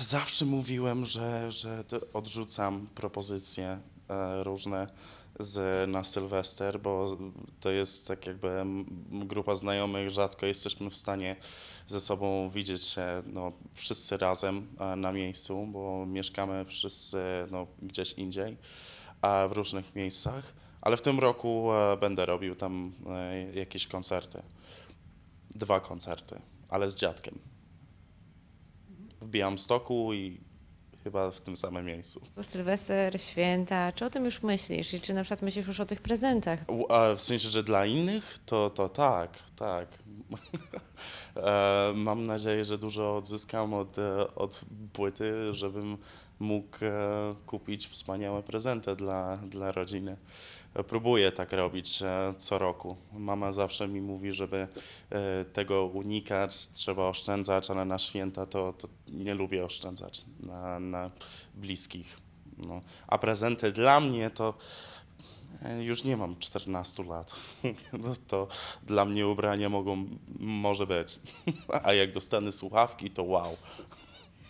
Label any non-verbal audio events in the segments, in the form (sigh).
Zawsze mówiłem, że, że odrzucam propozycje e, różne z, na Sylwester, bo to jest tak jakby grupa znajomych, rzadko jesteśmy w stanie ze sobą widzieć się no, wszyscy razem e, na miejscu, bo mieszkamy wszyscy no, gdzieś indziej, a w różnych miejscach. Ale w tym roku e, będę robił tam jakieś koncerty. Dwa koncerty, ale z dziadkiem. W Białymstoku i chyba w tym samym miejscu. Bo Sylwester, święta, czy o tym już myślisz? I czy na przykład myślisz już o tych prezentach? U- A w sensie, że dla innych, to, to tak, tak. E, Mam nadzieję, że dużo odzyskam od, e, od płyty, żebym mógł e, kupić wspaniałe prezenty dla, dla rodziny. Próbuję tak robić co roku. Mama zawsze mi mówi, żeby tego unikać, trzeba oszczędzać, ale na święta to, to nie lubię oszczędzać na, na bliskich. No. A prezenty dla mnie to Już nie mam 14 lat. (laughs) No to dla mnie ubrania mogą, może być. (laughs) A jak dostanę słuchawki, to wow.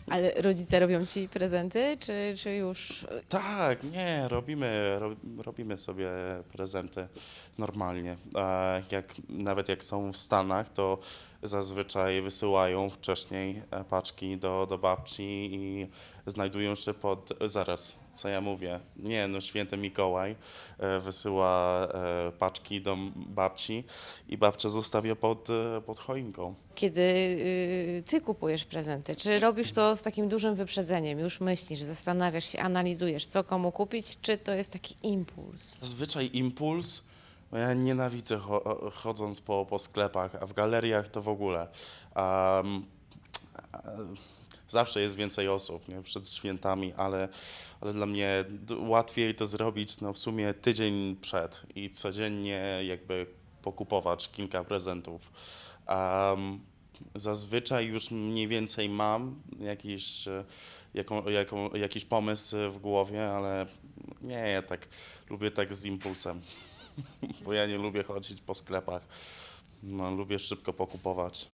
Ale rodzice robią ci prezenty, czy, czy już Tak, nie, robimy, ro, robimy sobie prezenty normalnie. E, Jak, nawet jak są w Stanach, to zazwyczaj wysyłają wcześniej e, paczki do, do babci i znajdują się pod... Zaraz, co ja mówię? Nie, no święty Mikołaj e, wysyła e, paczki do babci i babcia zostawia pod, pod choinką. kiedy y, ty kupujesz prezenty? Czy robisz to z takim dużym wyprzedzeniem? Już myślisz, zastanawiasz się, analizujesz, co komu kupić, czy to jest taki impuls? Zazwyczaj impuls. Bo Ja nienawidzę cho- chodząc po, po sklepach, a w galeriach to w ogóle. Um, zawsze jest więcej osób nie, przed świętami, ale, ale dla mnie łatwiej to zrobić no, w sumie tydzień przed i codziennie jakby pokupować kilka prezentów. Um, zazwyczaj już mniej więcej mam jakiś, jaką, jaką, jakiś pomysł w głowie, ale nie, ja tak lubię tak z impulsem, bo ja nie lubię chodzić po sklepach. No, lubię szybko pokupować.